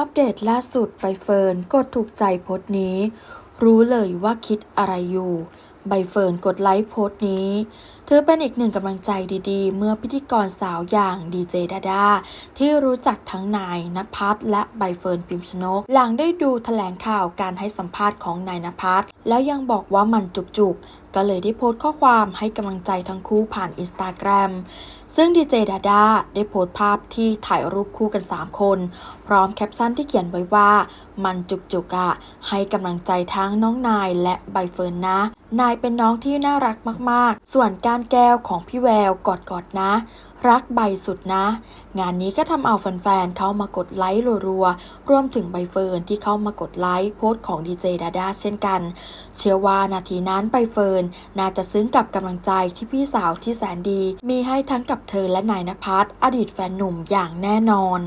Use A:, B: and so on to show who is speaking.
A: อัปเดตล่าสุดใบเฟิร์นกดถูกใจโพสต์นี้ รู้เลยว่าคิดอะไรอยู่ ใบเฟิร์นกดไลค์โพสต์นี้ถือเป็นอีกหนึ่งกำลังใจดีๆ เมื่อพิธีกรสาวอย่างดีเจดาดาที่รู้จักทั้งนายนภัสและใบเฟิร์นพิมชนก หลังได้ดูแถลงข่าวการให้สัมภาษณ์ของนายนภัสแล้วยังบอกว่ามันจุกๆ ก็เลยได้โพสต์ข้อความให้กำลังใจทั้งคู่ผ่านอินสตาแกรม ซึ่งดีเจดาดาได้โพสต์ภาพที่ถ่ายรูปคู่กัน 3 คน พร้อมแคปชั่นที่เขียนไว้ว่า มันจุกจุกอะให้กำลังใจทั้งน้องนายและใบเฟิร์นนะ นายเป็นน้องที่น่ารักมาก ๆ ส่วนการแก้วของพี่แววกอดๆนะ รักใบสุดนะ งานนี้ก็ทำเอาแฟนๆ เข้ามากดไลค์รัวๆ รวมถึงใบเฟิร์นที่เข้ามากดไลค์โพสต์ของดีเจดาดาเช่นกัน เชื่อว่านาทีนั้นใบเฟิร์นน่าจะซึ้งกับกำลังใจที่พี่สาวที่แสนดี มีให้ทั้งกับเธอและนายนภัสอดีตแฟนหนุ่มอย่างแน่นอน